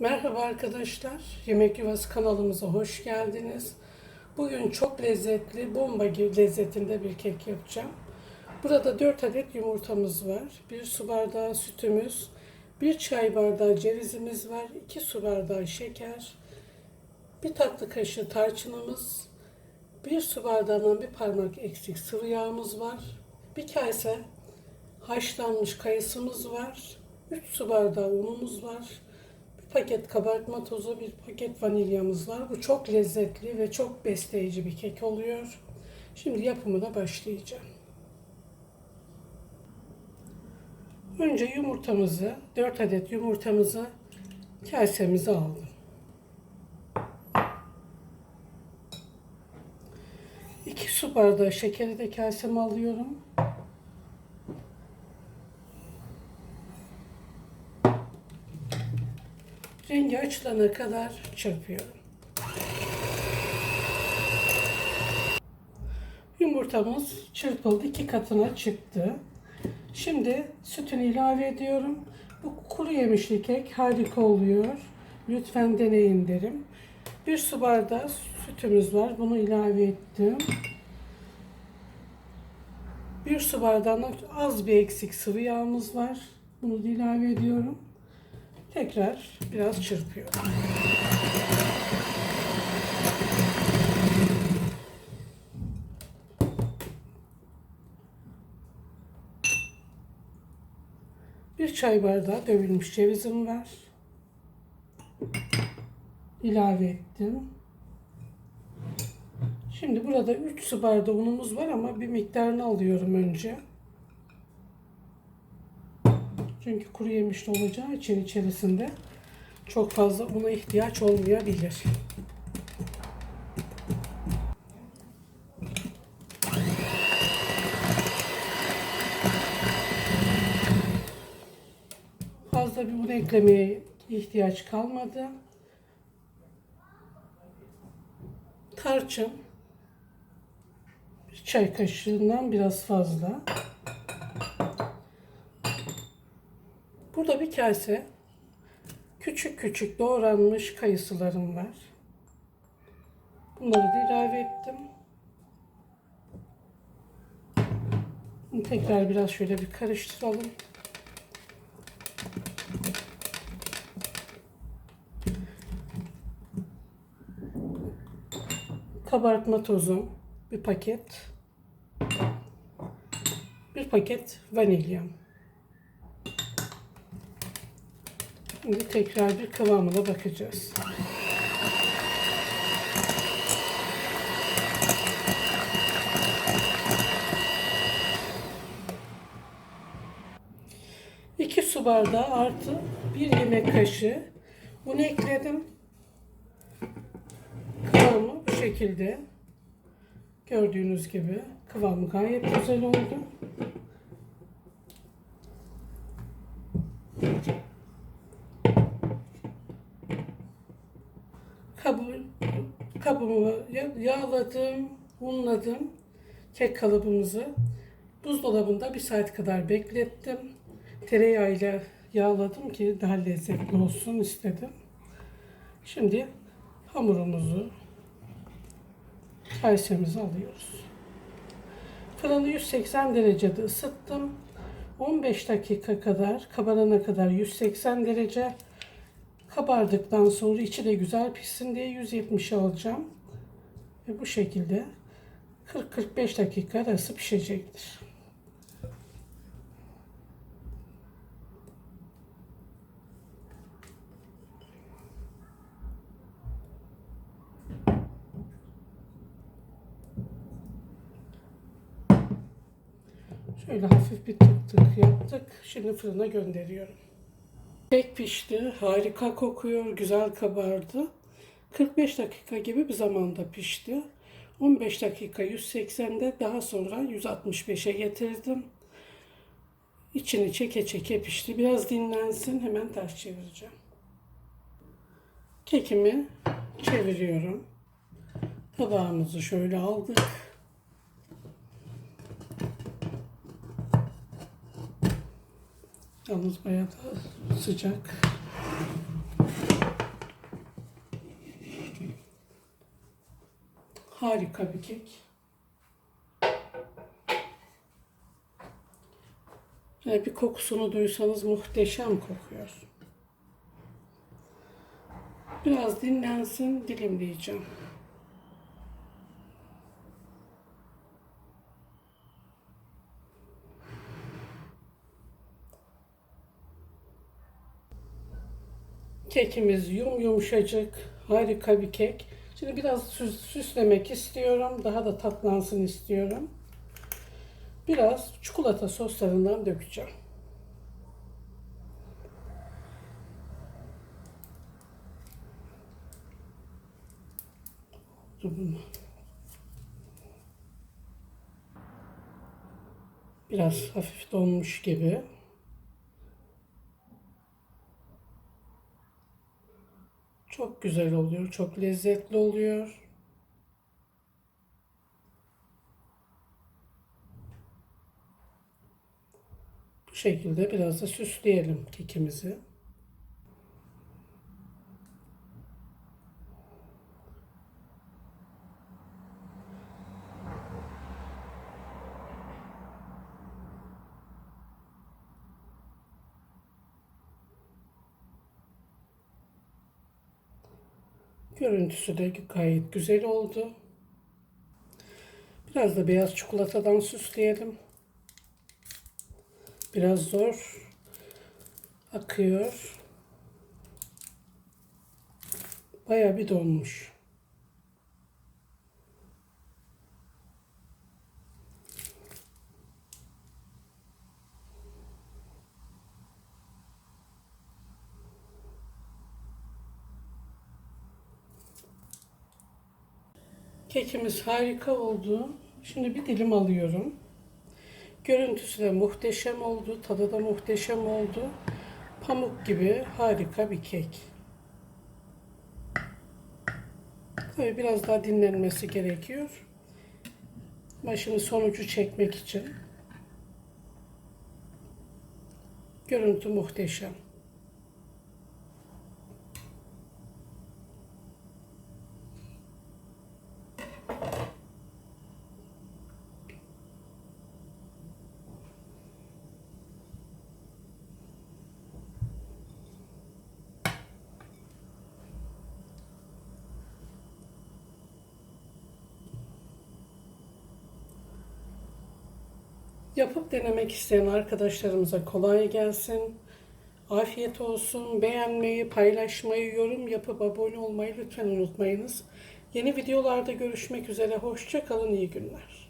Merhaba arkadaşlar. Yemek Yuvası kanalımıza hoş geldiniz. Bugün çok lezzetli, bomba gibi lezzetinde bir kek yapacağım. Burada 4 adet yumurtamız var. 1 su bardağı sütümüz, 1 çay bardağı cevizimiz var, 2 su bardağı şeker, 1 tatlı kaşığı tarçınımız, 1 su bardağından bir parmak eksik sıvı yağımız var. Bir kase haşlanmış kayısımız var. 3 su bardağı unumuz var. Paket kabartma tozu, bir paket vanilyamız var. Bu çok lezzetli ve çok besleyici bir kek oluyor. Şimdi yapımına başlayacağım. Önce yumurtamızı, 4 adet yumurtamızı kasemize aldım. 2 su bardağı şekeri de kaseme alıyorum. Rengi açılana kadar çırpıyorum. Yumurtamız çırpıldı, iki katına çıktı. Şimdi sütünü ilave ediyorum. Bu kuru yemişli kek harika oluyor. Lütfen deneyin derim. Bir su bardağı sütümüz var. Bunu ilave ettim. Bir su bardağına az bir eksik sıvı yağımız var. Bunu da ilave ediyorum. Tekrar biraz çırpıyorum. Bir çay bardağı dövülmüş cevizim var. İlave ettim. Şimdi burada 3 su bardağı unumuz var ama bir miktarını alıyorum önce. Çünkü kuru yemişli olacağı için içerisinde çok fazla una ihtiyaç olmayabilir. Fazla bir un eklemeye ihtiyaç kalmadı. Tarçın çay kaşığından biraz fazla. Burada bir kase küçük küçük doğranmış kayısılarım var. Bunları da ilave ettim. Bunu tekrar biraz şöyle bir karıştıralım. Kabartma tozum bir paket. Bir paket vanilyam. Şimdi tekrar bir kıvamına bakacağız. İki su bardağı artı bir yemek kaşığı un ekledim. Kıvamı bu şekilde. Gördüğünüz gibi kıvamı gayet güzel oldu. Kabımı yağladım, unladım kek kalıbımızı. Buzdolabında bir saat kadar beklettim. Tereyağıyla yağladım ki daha lezzetli olsun istedim. Şimdi hamurumuzu kasemize alıyoruz. Fırını 180 derecede ısıttım. 15 dakika kadar kabarana kadar 180 derece Kabardıktan sonra içi de güzel pişsin diye 170 alacağım. Ve bu şekilde 40-45 dakika arası pişecektir. Şöyle hafif bir tık tık yaptık. Şimdi fırına gönderiyorum. Kek pişti. Harika kokuyor. Güzel kabardı. 45 dakika gibi bir zamanda pişti. 15 dakika 180'de daha sonra 165'e getirdim. İçini çeke çeke pişti. Biraz dinlensin. Hemen ters çevireceğim. Kekimi çeviriyorum. Tabağımızı şöyle aldık. Yalnız bayağı da sıcak. Harika bir kek. Yani bir kokusunu duysanız muhteşem kokuyor. Biraz dinlensin, dilimleyeceğim. Kekimiz yum yumuşacık, harika bir kek. Şimdi biraz süs- süslemek istiyorum, daha da tatlansın istiyorum. Biraz çikolata soslarından dökeceğim. Biraz hafif donmuş gibi. Güzel oluyor, çok lezzetli oluyor. Bu şekilde biraz da süsleyelim kekimizi. Görüntüsü de gayet güzel oldu. Biraz da beyaz çikolatadan süsleyelim. Biraz zor akıyor. Baya bir donmuş. Kekimiz harika oldu. Şimdi bir dilim alıyorum. Görüntüsü de muhteşem oldu. Tadı da muhteşem oldu. Pamuk gibi harika bir kek. Tabii biraz daha dinlenmesi gerekiyor. Şimdi sonucu çekmek için. Görüntü muhteşem. Yapıp denemek isteyen arkadaşlarımıza kolay gelsin. Afiyet olsun. Beğenmeyi, paylaşmayı, yorum yapıp abone olmayı lütfen unutmayınız. Yeni videolarda görüşmek üzere. Hoşça kalın, iyi günler.